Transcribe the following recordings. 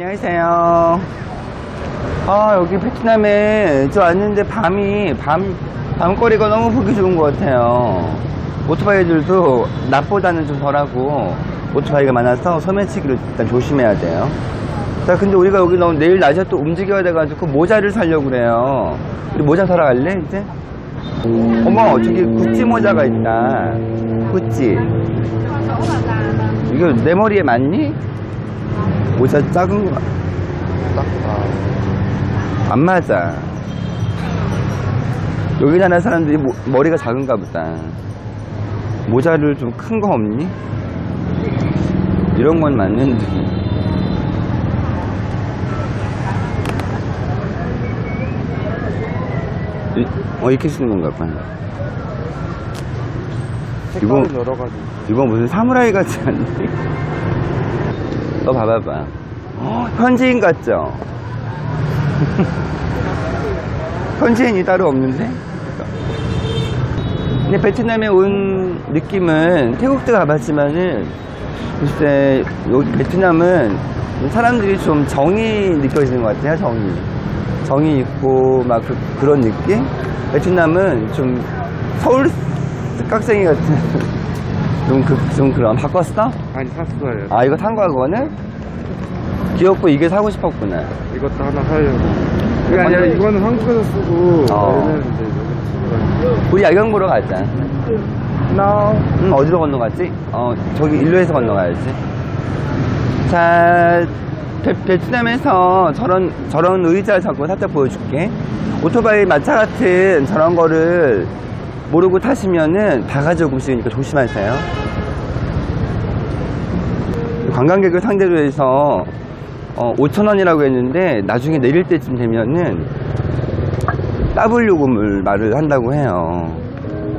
안녕하세요. 아, 여기 베트남에 저 왔는데 밤이, 밤, 밤거리가 너무 보기 좋은 것 같아요. 오토바이들도 낮보다는 좀 덜하고 오토바이가 많아서 소매치기를 일단 조심해야 돼요. 자, 근데 우리가 여기 너무 내일 낮에 또 움직여야 돼가지고 모자를 사려고 그래요. 우리 모자 사러 갈래, 이제? 어머, 저기 구찌 모자가 있다. 구찌. 이거 내 머리에 맞니? 모자 작은 거. 딱다. 안 맞아. 여기 나라 사람들이 모- 머리가 작은가 보다. 모자를 좀 큰 거 없니? 이런 건 맞는데. 이- 어, 이렇게 쓰는 건가 봐. 이거- 여러 가지. 이거 무슨 사무라이 같지 않니? 너 봐봐봐. 어, 현지인 같죠? 현지인이 따로 없는데? 근데 베트남에 온 느낌은 태국도 가봤지만은 글쎄 여기 베트남은 사람들이 좀 정이 느껴지는 것 같아요 정이 정이 있고 막 그, 런 느낌 베트남은 좀 서울 깍쟁이 같은 좀, 그, 좀 그런 바꿨어? 아니, 샀어요. 아 이거 탄 거야 그거는? 귀엽고 이게 사고 싶었구나 이것도 하나 사려고. 그게 아니라 근데- 이거는 한국에서 쓰고, 어. 얘는 이제 여기. 우리 야경 보러 가자 No. 음, 어디로 건너가지? 어, 저기 일로에서 건너가야지. 자, 베, 베트남에서 저런, 저런 의자 자꾸 살짝 보여줄게. 오토바이 마차 같은 저런 거를 모르고 타시면은 바가지 요금씩이니까 조심하세요. 관광객을 상대로 해서 어, 5천원이라고 했는데 나중에 내릴 때쯤 되면은 더블 요금을 말을 한다고 해요.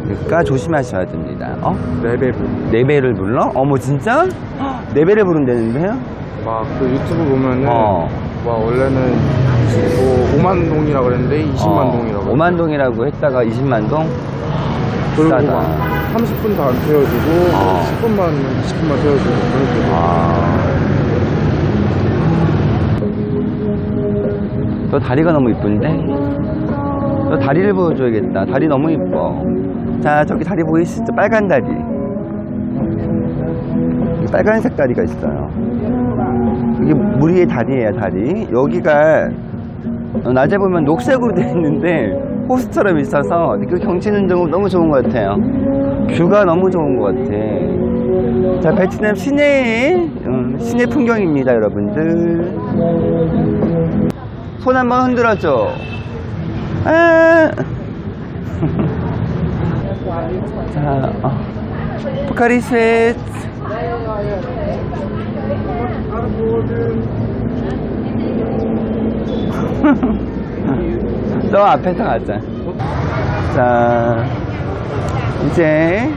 그러니까 조심하셔야 됩니다. 어? 레벨. 네 배를 불러? 어머 진짜? 네 배를 부른다는데요? 막, 그 유튜브 보면은, 어. 와, 원래는 뭐 5만 동이라고 그랬는데 20만 동이라고. 5만 동이라고 했다가 20만 동? 비싸다. 막 30분도 안 태워주고, 어. 10분만, 20분만 태워주고, 그렇게. 아. 너 다리가 너무 이쁜데? 너 다리를 보여줘야겠다. 다리 너무 이뻐. 자, 저기 다리 보이시죠? 빨간 다리. 이 빨간색 다리가 있어요. 이게 무리의 다리예요, 다리. 여기가 어, 낮에 보면 녹색으로 되어 있는데 호수처럼 있어서 그 경치는 좀 너무 좋은 것 같아요. 뷰가 너무 좋은 것 같아. 자, 베트남 시내, 음, 시내 풍경입니다, 여러분들. 손 한번 흔들어줘. 아. 자, 어. 포카리 셋. 너 앞에서 가자. 자, 이제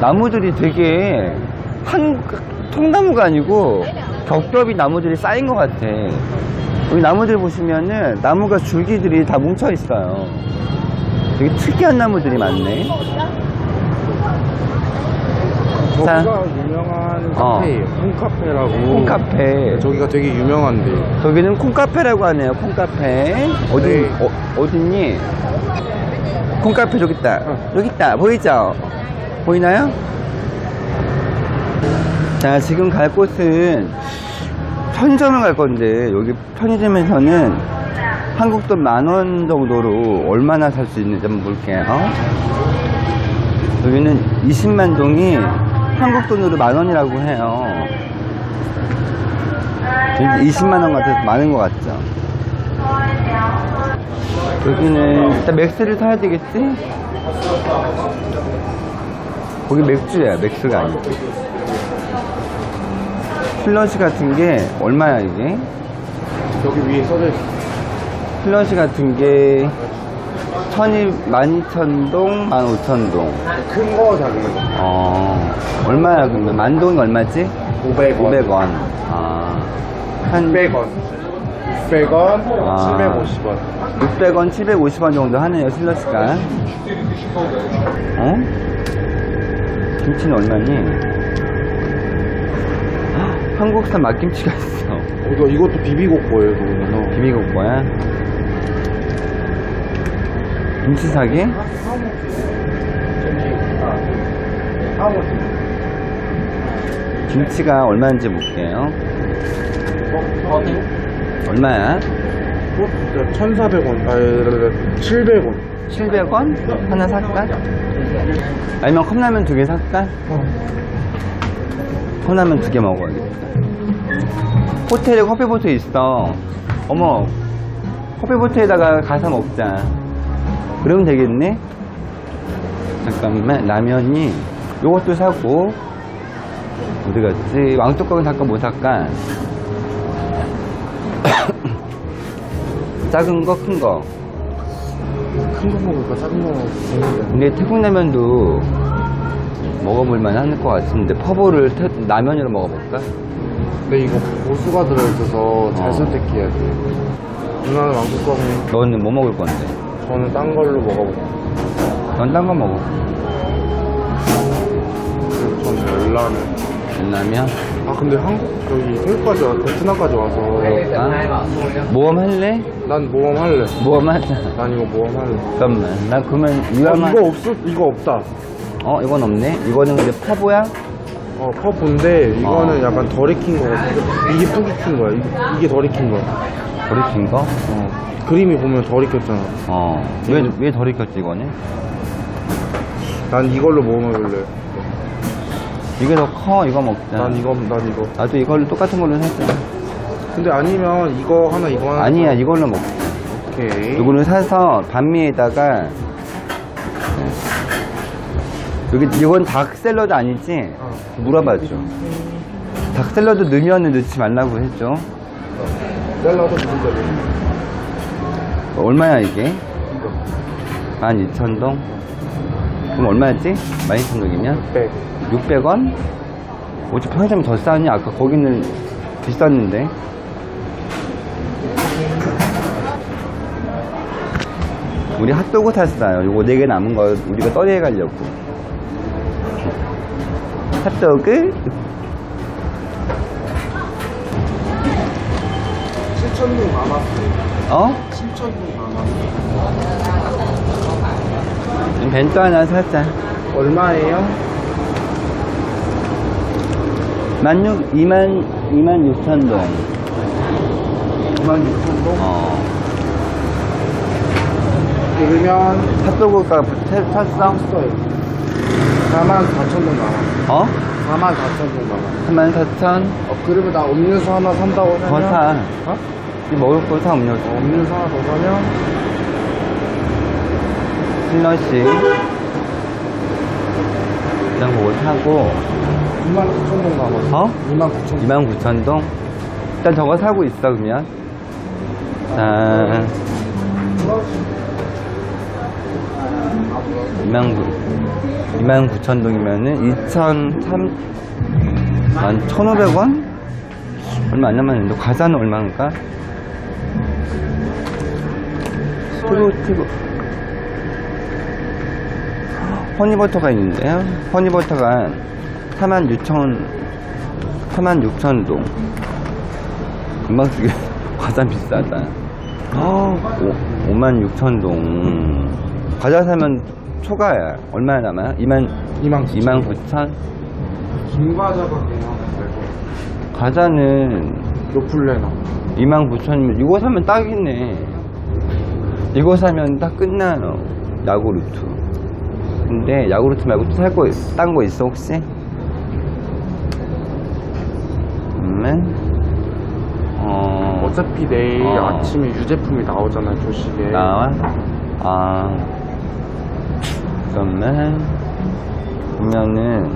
나무들이 되게 한 통나무가 아니고 겹겹이 나무들이 쌓인 것 같아. 여기 나무들 보시면은 나무가 줄기들이 다 뭉쳐 있어요. 되게 특이한 나무들이 많네. 자. 저기가 유명한 어. 카페예요. 콩카페라고. 콩카페. 저기가 되게 유명한데. 저기는 콩카페라고 하네요. 콩카페. 어디 네. 어, 어딨니? 콩카페 저기 있다. 어. 여기 있다. 보이죠? 보이나요? 자, 지금 갈 곳은 편의점을 갈 건데 여기 편의점에서는 한국 돈 만 원 정도로 얼마나 살 수 있는지 한번 볼게요. 여기는 20만 동이 한국 돈으로 만 원이라고 해요. 20만 원 같아서 많은 것 같죠? 여기는 일단 맥스를 사야 되겠지? 거기 맥주야, 맥스가 아니고. 슬러시 같은 게 얼마야 이게? 여기 위에 써져 있어. 슬러시 같은 게 천이 12,000동, 15,000동. 큰 거, 작은 거. 어, 얼마야 그러면? 만동이 얼마지? 500원. 500원. 아, 한 600원. 600원, 아. 750원. 600원, 750원 정도 하네요, 슬러시가. 어? 김치는 얼마니? 한국산 막김치가 있어. 이거, 이것도 비비고 거예요, 그거는. 비비고 거야. 김치 사기? 김치가 얼마인지 볼게요. 얼마야? 1,400원, 아니, 700원. 700원? 하나 살까? 아니면 컵라면 두 개 살까? 컵라면 두 개 먹어야겠다. 호텔에 커피보트 있어. 어머, 커피보트에다가 가서 먹자. 그러면 되겠네? 잠깐만, 라면이, 요것도 사고, 어디 갔지? 왕뚜껑 살까, 뭐 살까? 작은 거, 큰 거. 큰 거 먹을까, 작은 거 먹을까? 근데 태국라면도 먹어볼만 할 것 같은데 퍼보를 태- 라면으로 먹어볼까? 근데 이거 고수가 들어있어서 잘 어. 선택해야 돼. 누나는 왕뚜껑, 너는 뭐 먹을 건데? 저는 딴 걸로 먹어볼게요. 넌딴 거 먹어. 그리고 저는 열라면. 라면? 아, 근데 한국, 여기 태국까지 와, 베트남까지 와서. 먹을까? 모험 할래? 난 모험 할래. 모험 하자. 난 이거 모험 할래. 잠깐만. 나 그러면 어, 유아만. 이거 없어? 이거 없다. 어, 이건 없네? 이거는 근데 퍼보야? 어, 퍼브인데, 이거는 어. 약간 덜 익힌 거 같아. 이게 푹 익힌 거야. 이게, 이게 덜 익힌 거야. 덜 익힌 거? 어. 그림이 보면 덜 익혔잖아. 어. 왜, 왜 덜 익혔지, 이거는? 난 이걸로 모험해볼래. 이게 더 커, 이거 먹자. 난 이거, 난 이거. 나도 이걸로 똑같은 걸로 샀잖아. 근데 아니면 이거 하나, 이거 하나. 아니야, 이걸로 먹자. 오케이. 이거를 사서 반미에다가 여기 이건 닭 샐러드 아니지? 어. 물어봐줘. 닭 샐러드 넣으면 넣지 말라고 했죠. 샐러드 문제네. 얼마야 이게? 이거. 12,000동? 그럼 얼마였지? 12,000동이면? 100. 600원? 어찌 편의점 더 싸니? 아까 거기는 비쌌는데. 우리 핫도그 샀어요. 요거 4개 남은 거 우리가 떠리해 가려고. 핫도그? 7,000동 남았어. 어? 7,000동 남았어. 벤또 하나 사자. 얼마예요? 16, 2만, 2만 6천 동. 26,000동? 어. 그러면 핫도그 값 샀어? 샀어요. 44,000동 남았어. 어? 44,000동 남았어. 3만 4천? 어, 그러면 나 음료수 하나 산다고 하면? 더 사. 어? 이 먹을 거 사, 음료수. 어, 음료수 하나 더 사면? 슬러시. 이런 거 사고. 29,000동 남았어. 어? 29,000동. 2만 9천 동? 일단 저거 사고 있어, 그러면. 자, 2만 9, 2만 9천 동이면은 2천 3, 한 1,500원? 얼마 안 남았는데, 과자는 얼마인가? 프로티브. 허니버터가 있는데요. 허니버터가 4만 6천, 4만 6천 동. 금방 쓰게 과자 비싸다. 5, 5만 6천 동. 과자 사면 초과야. 얼마나 남아? 2만, 2만 2만 9천? 김 과자가 그냥 말고. 과자는 몇 풀레나? 2만 9천이면 이거 사면 딱이네. 이거 사면 딱 끝나요. 야구르트. 근데 야구르트 말고 또 살 거, 딴 거 있어 혹시? 그러면 어 어차피 내일 어. 아침에 유제품이 나오잖아요, 조식에. 나와? 아 그러면 그러면은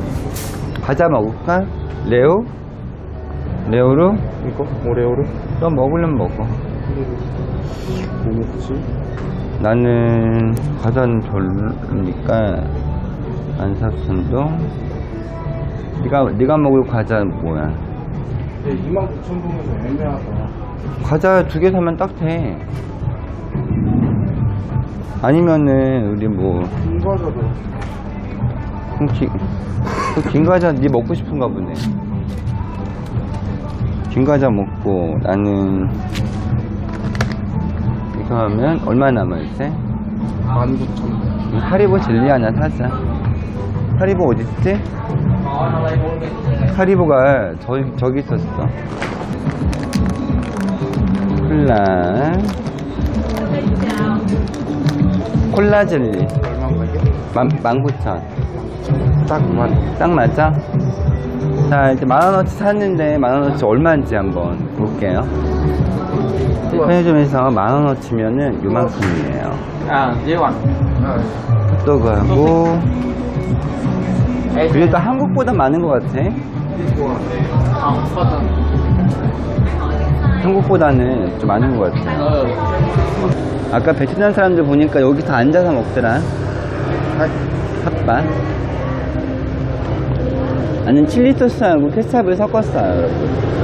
과자 먹을까? 레오? 레오로? 이거? 오레오를? 또 먹으려면 먹어. 뭐 먹지? 나는 과자는 별로니까 안 샀선도. 네가 네가 먹을 과자 뭐야? 네, 29,000동에서 애매하다. 과자 두 개 사면 딱 돼. 아니면은 우리 뭐 김과자도. 기, 그 김과자 네 먹고 싶은가 보네. 김 과자 먹고 나는 이거 하면 얼마 남아있지? 19,000원. 하리보 젤리 하나 사자. 하리보 어딨지? 하리보가 저, 저기 있었어. 콜라. 콜라 젤리. 만, 19,000. 딱 2만. 딱 맞아? 자, 이제 만원어치 샀는데 만원어치 얼마인지 한번 볼게요. 편의점에서 만원어치면은 요만큼이에요. Với bạn. 핫도그하고 그래도 한국보다 많은 것 같아. Tên. 한국보다는 좀 많은 것 같아. Ừ. 아까 베트남 사람들 보니까 여기서 앉아서 먹더라. 핫바. 나는 칠리 소스하고 케찹을 섞었어요, 여러분.